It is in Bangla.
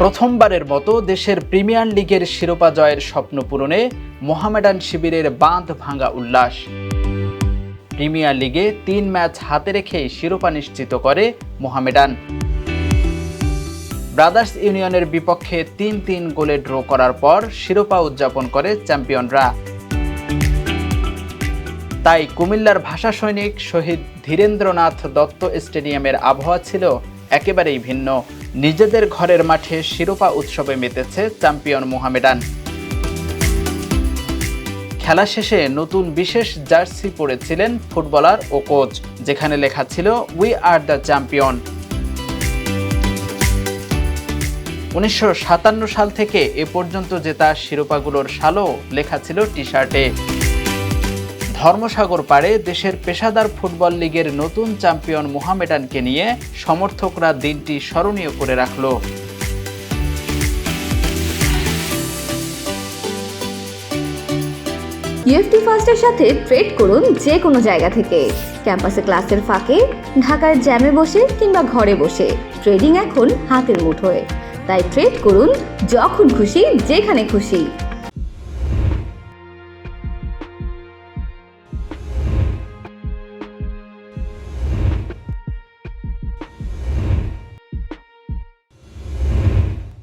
প্রথমবারের মতো দেশের প্রিমিয়ার লিগের শিরোপা জয়ের স্বপ্ন পূরণে মোহামেডান শিবিরের বাঁধ ভাঙা উল্লাস। প্রিমিয়ার লিগে তিন ম্যাচ হাতে রেখেই শিরোপা নিশ্চিত করে মোহামেডান। ব্রাদার্স ইউনিয়নের বিপক্ষে তিন তিন গোলে ড্র করার পর শিরোপা উদযাপন করে চ্যাম্পিয়নরা। তাই কুমিল্লার ভাষা সৈনিক শহীদ ধীরেন্দ্রনাথ দত্ত স্টেডিয়ামের আবহাওয়া ছিল একেবারেই ভিন্ন। নিজেদের ঘরের মাঠে শিরোপা উৎসবে মেতেছে চ্যাম্পিয়ন মোহামেডান। খেলা শেষে নতুন বিশেষ জার্সি পরেছিলেন ফুটবলার ও কোচ, যেখানে লেখা ছিল উই আর দ্য চ্যাম্পিয়ন উনিশশো সাতান্ন সাল থেকে এ পর্যন্ত জেতা শিরোপাগুলোর সালও লেখা ছিল টি শার্টে ধর্মসাগর পাড়ে দেশের পেশাদার ফুটবল লীগের নতুন চ্যাম্পিয়ন মোহামেডানকে নিয়ে সমর্থকরা দিনটি স্মরণীয় করে রাখল। ইউএফটি ফার্স্টের সাথে ট্রেড করুন যে কোনো জায়গা থেকে। ক্যাম্পাসে ক্লাসের ফাঁকে, ঢাকার জ্যামে বসে কিংবা ঘরে বসে ট্রেডিং এখন হাতের মুঠোয়। তাই ট্রেড করুন যখন খুশি, যেখানে খুশি।